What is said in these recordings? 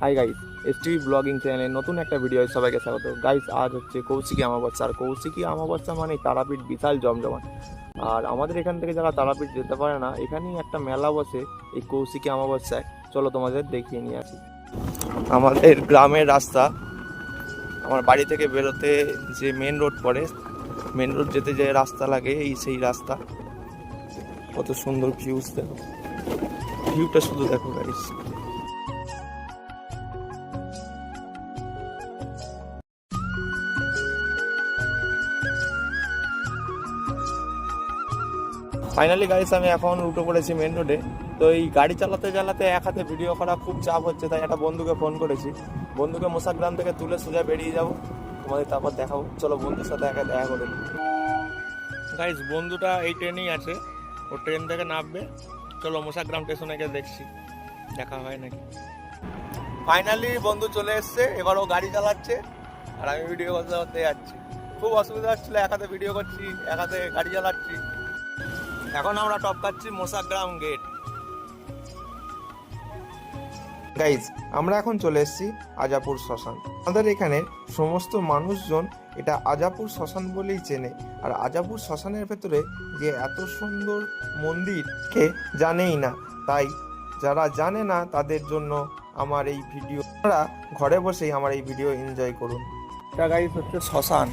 Hi guys STV blogging চ্যানেলে নতুন একটা ভিডিও সবাইকে স্বাগত। গাইস আজ হচ্ছে কৌশিকী অমাবস্যা। আর কৌশিকী অমাবস্যা মানে তারাপীঠ বিশাল জমজমান আর আমাদের এখান থেকে যারা তারাপীঠ যেতে পারে না, এখানেই একটা মেলা বসে এই কৌশিকী অমাবস্যায়। চলো তোমাদের দেখিয়ে নিয়ে আসি। আমাদের গ্রামের রাস্তা, আমার বাড়ি থেকে বেরোতে যে মেন রোড পড়ে মেন রোড যেতে যে রাস্তা লাগে এই সেই রাস্তা। কত সুন্দর ভিউজ দেখো। ভিউটা শুধু দেখো গাইস ফাইনালি গাইস আমি এখন উঠে পড়েছি মেন রোডে তো এই গাড়ি চালাতে চালাতে এক হাতে ভিডিও করা খুব চাপ হচ্ছে, তাই একটা বন্ধুকে ফোন করেছি। বন্ধুকে মোসাগ্রাম থেকে তুলে সোজা বেরিয়ে যাব। তোমাদের তারপর দেখাবো। চলো বন্ধুর সাথে একা দেখা করে গাইস বন্ধুটা এই ট্রেনেই আছে। ও ট্রেন থেকে নামবে। চলো মোসাগ্রাম স্টেশনে গিয়ে দেখছি। দেখা হয় নাকি? ফাইনালি বন্ধু চলে এসছে। এবার ও গাড়ি চালাচ্ছে। আর আমি ভিডিও করতে করতে যাচ্ছি। খুব অসুবিধা হচ্ছিল, এক হাতে ভিডিও করছি, এক হাতে গাড়ি চালাচ্ছি। এখন আমরা টপকাচ্ছি মোসাগ্রাম গেট। গাইজ আমরা এখন চলে এসেছি আজাপুর শ্মশান। আমাদের এখানে সমস্ত মানুষজন এটা আজাপুর শ্মশান বলেই চেনে। আর আজাপুর শ্মশানের ভেতরে যে এত সুন্দর মন্দিরকে জানেই না। তাই যারা জানে না তাদের জন্য আমার এই ভিডিও তারা ঘরে বসেই আমার এই ভিডিও এনজয় করুন। এটা গাইজ হচ্ছে শ্মশান।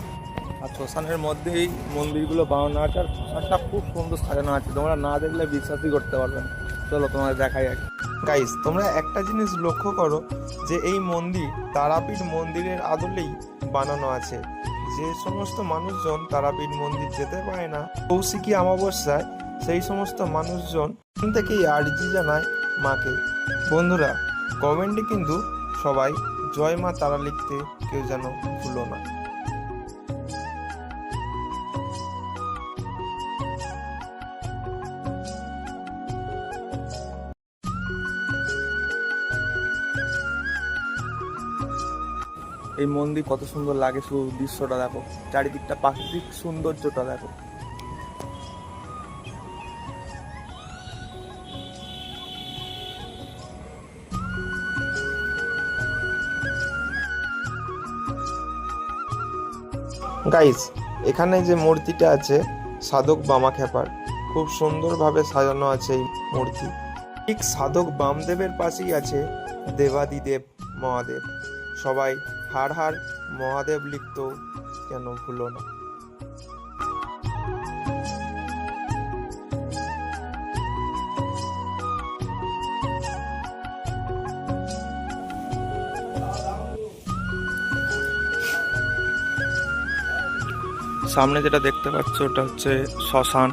আর শ্মশানের মধ্যেই মন্দিরগুলো বানানো আছে আর শ্মশানটা খুব সুন্দর সাজানো আছে। তোমরা না দেখলে বিশ্বাসই করতে পারবে না। চলো তোমাদের দেখাই এক গাইস তোমরা একটা জিনিস লক্ষ্য করো যে এই মন্দির তারাপীঠ মন্দিরের আদলেই বানানো আছে। যে সমস্ত মানুষজন তারাপীঠ মন্দির যেতে পারে না, কৌশিকী অমাবস্যায় সেই সমস্ত মানুষজন থেকেই আর্জি জানায় মাকে। বন্ধুরা কমেন্টে কিন্তু সবাই জয় মা তারা লিখতে কেউ যেন ভুলো না। এই মন্দির কত সুন্দর লাগে শুধু দৃশ্যটা দেখো। চারিদিকটা প্রাকৃতিক সৌন্দর্যটা দেখো। গাইস এখানে যে মূর্তিটা আছে, সাধক বামা খেপার খুব সুন্দরভাবে সাজানো আছে এই মূর্তি। ঠিক সাধক বামদেবের পাশেই আছে দেবাদিদেব মহাদেব। সবাই হার হার মহাদেব লিখত কেন ভুলো না। সামনে যেটা দেখতে পাচ্ছ ওটা হচ্ছে শ্মশান।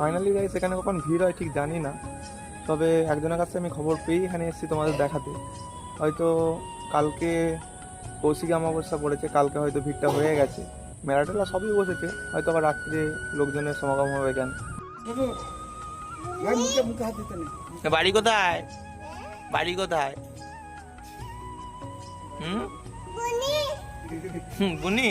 ফাইনালি গাইস এখানে কখন ভিড় হয় ঠিক জানি না। তবে একজনের কাছে আমি খবর পেয়েই এখানে এসেছি তোমাদের দেখাতে। হয়তো কালকে কৌশিক অমাবস্যা পড়েছে কালকে হয়তো ভিড়টা হয়ে গেছে। মেলা টেলা সবই বসেছে হয়তো আবার রাত্রে লোকজনের সমাগম হবে কেন? বাড়ি কোথায়? বাড়ি কোথায়? হুম? হুম বুনি?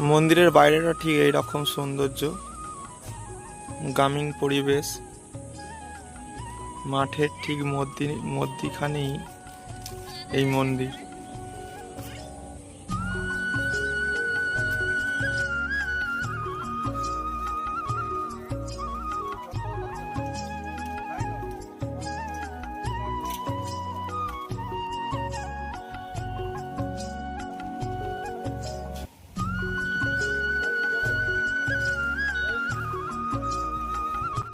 মন্দিরের বাইরেটা ঠিক এইরকম সৌন্দর্য। গ্রামীণ পরিবেশ। মাঠের ঠিক মধ্যে মধ্যিখানেই এই মন্দির।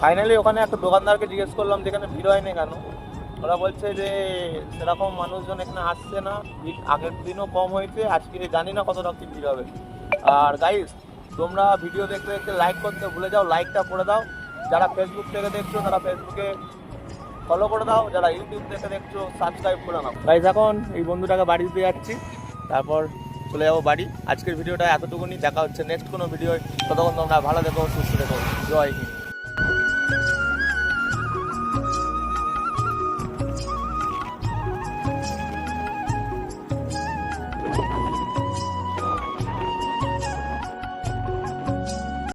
ফাইনালি ওখানে একটা দোকানদারকে জিজ্ঞেস করলাম, যেখানে ভিড় হয়নি কেন? ওরা বলছে যে, সেরকম মানুষজন এখানে আসছে না। ভিড় আগের দিনও কম হয়েছে, আজকে জানি না কতটা কি ভিড় হবে। আর গাইস তোমরা ভিডিও দেখতে দেখতে লাইক করতে ভুলে যাও লাইকটা করে দাও। যারা ফেসবুক থেকে দেখছ, তারা ফেসবুকে ফলো করে দাও। যারা ইউটিউব থেকে দেখছ সাবস্ক্রাইব করে নাও। গাইস এখন এই বন্ধুটাকে বাড়ি দিতে যাচ্ছি। তারপর চলে যাব বাড়ি। আজকের ভিডিওটা এতটুকুনি। দেখা হচ্ছে নেক্সট কোনো ভিডিও ততক্ষণ তোমরা ভালো দেখো সুস্থ দেখো জয় হিন্দ।